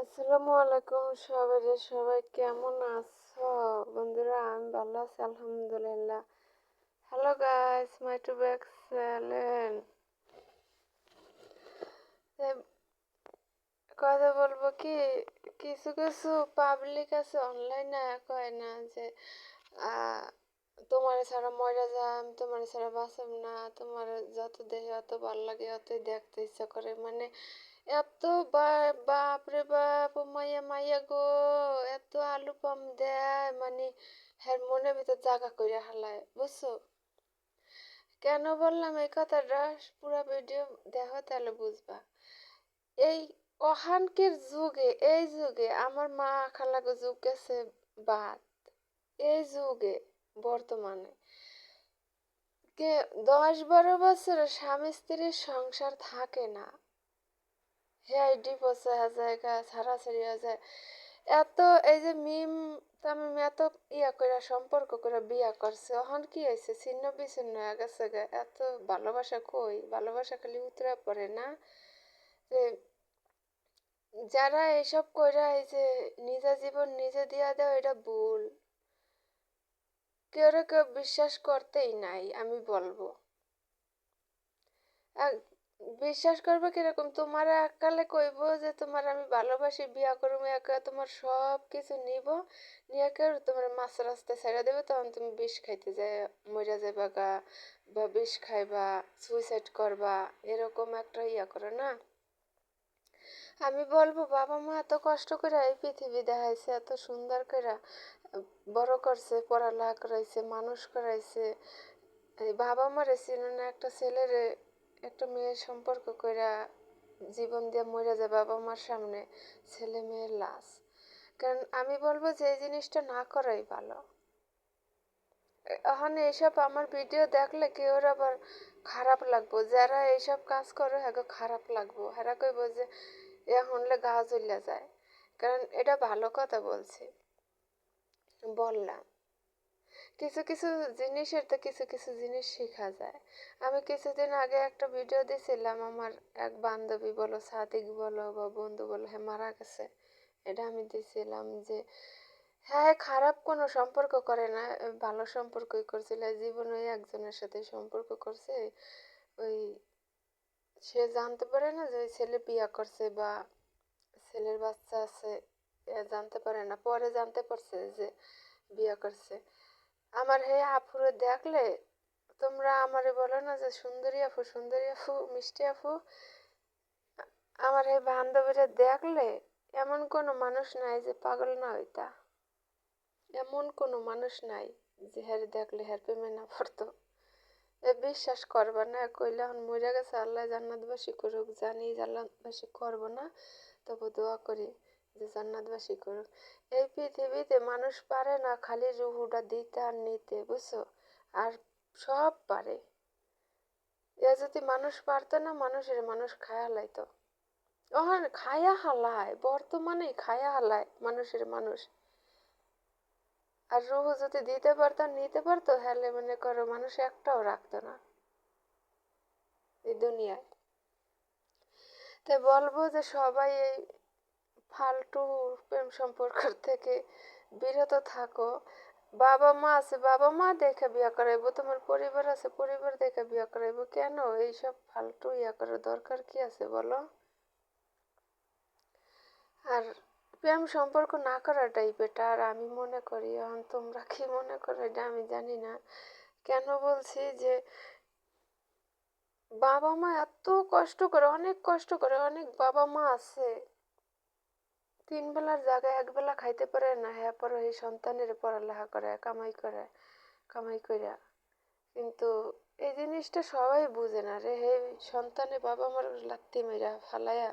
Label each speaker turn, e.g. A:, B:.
A: আসসালামু আলাইকুম সবাই সবাই কেমন আছো? বন্ধুরা, আমি ভালো আছি, আলহামদুলিল্লাহ। Hello guys my to back channel কথা বলব কি? কিছু কিছু পাবলিক আছে অনলাইনে কয় না যে তোমার ছাড়া মরে যাম, তোমার ছাড়া বাঁচাম না, তোমার যত দেহে অত ভালো লাগে, অতই দেখতে ইচ্ছা করে। মানে এত বাপ রে বাপ মাইয়া মাইয়া গো, এত আলু পাম দেয় মানে হ্যার মনের ভিতর জাগা করে হালায়, বুঝছ? কেন বললাম এই কথাটা? পুরো ভিডিও দেখো তাহলে বুঝবা। এই অহানকের যুগে, এই যুগে আমার মা খালাগো যুগ গেছে বাদ। এই যুগে, বর্তমানে। দশ বারো বছর স্বামী স্ত্রীর সংসার থাকে না। হ্যাঁ ডিভোর্স হয়ে যায় গা ছাড়াছাড়ি যায় এত এই যে মিম তামিম এত ইয়া করে সম্পর্ক করে বিয়া করছে, এখন কি হয়েছে ছিন্ন বিচ্ছিন্ন হয়ে গেছে এত ভালোবাসা কই? ভালোবাসা খালি উতরা পড়ে না? যে যারা এইসব কইরা এই যে নিজের জীবন নিজে দিয়া দেয় এটা ভুল। কেউ কেউ বিশ্বাস করতেই নাই, আমি বলব। বিশ্বাস করবে কীরকম? তোমার এককালে কইব যে, তোমার আমি ভালোবাসি, বিয়া করব একা তোমার সব কিছু নিব। নিয়ে কেউ তোমার মাছ রাস্তায় ছেড়ে দেবে, তখন তুমি বিষ খাইতে যায় মরে যাবে গা, বা বিষ খাইবা সুইসাইড করবা, এরকম একটা ইয়া করে না? আমি বলব, বাবা মা এত কষ্ট করে এই পৃথিবী দেখাইছে, এত সুন্দর করে বড় করছে, পড়ালেখা করাইছে, মানুষ করাইছে। বাবা মারে চিনে না, একটা ছেলেরে একটা মেয়ের সম্পর্ক কইরা জীবন দিয়ে মরে যায় বাবা মার সামনে, ছেলে মেয়ের লাশ। কারণ আমি বলব যে এই জিনিসটা না করাই ভালো। এখন এইসব আমার ভিডিও দেখলে কেউ আবার খারাপ লাগবো। যারা এইসব কাজ করে হ্যাঁ খারাপ লাগবো। হ্যাঁ কইব যে, এ হনলে গা জ্বলিয়া যায়। কারণ এটা ভালো কথা বলছি। বললাম। কিছু কিছু জিনিসের তো কিছু কিছু জিনিস শেখা যায়। আমি কিছুদিন আগে একটা ভিডিও দিয়েছিলাম আমার এক বান্ধবী বলো, সাদিক বলো বা বন্ধু বলো হ্যাঁ মারা গেছে। এটা আমি দিয়েছিলাম যে হ্যাঁ খারাপ কোনো সম্পর্ক করে না, ভালো সম্পর্কই করছিল জীবনে একজনের সাথে সম্পর্ক করছে। ওই সে জানতে পারে না যে ওই ছেলে বিয়া করছে বা ছেলের বাচ্চা আছে জানতে পারে না। পরে জানতে পারছে যে বিয়া করছে। আমার হে আফুরে দেখলে, তোমরা আমারে বলো না যে সুন্দরী আফু সুন্দরী আফু মিষ্টি আফু আমার হে বান্ধবীরা দেখলে এমন কোনো মানুষ নাই যে পাগল না হইতা। এমন কোনো মানুষ নাই যে হ্যার দেখলে হ্যার প্রেমে না পড়তো। এ বিশ্বাস করবা না, কইলে এখন মরে গেছে, আল্লাহ জান্নাতবাসী করুক, জানি জান্নাতবাসী করব না, তবু দোয়া করি। যে জান্নাতবাসী করুক। এই পৃথিবীতে মানুষ পারে না, খালি রুহুটা দিতে আর নিতে, বুঝছ? আর সব পারে। এ যদি মানুষ পারতো না, মানুষের মানুষ খায়া লাইতো। ওখান খায়া হালায় বর্তমানে খায়া হালায় মানুষের মানুষ। আর রুহু যদি দিতে পারতো নিতে পারতো হলে মনে করো মানুষ একটাও রাখতো না। এই দুনিয়ায়। তাই বলব যে সবাই এই ফালতু প্রেম সম্পর্ক থেকে বিরত থাকো। বাবা মা আছে, বাবা মা দেখে বিয়া করাইবো, তোমার পরিবার আছে, পরিবার দেখে বিয়া করাইবো। কেন? এইসব ফালতু ইয়া করার দরকার কি আছে বলো? আর প্রেম সম্পর্ক না করাটাই বেটার আমি মনে করি, এখন তোমরা কি মনে করো এটা আমি জানি না। কেন বলছি যে বাবা মা এত কষ্ট করে, অনেক কষ্ট করে, অনেক বাবা মা আছে। তিন বেলার জায়গায় এক বেলা খাইতে পারে না হ্যাঁ পর এই সন্তানের পড়ালেখা করে, কামাই করে, কামাই কইরা। কিন্তু এই জিনিসটা সবাই বুঝে না রে, হে সন্তানে বাবা মার লাত্তি মেরা ফালাইয়া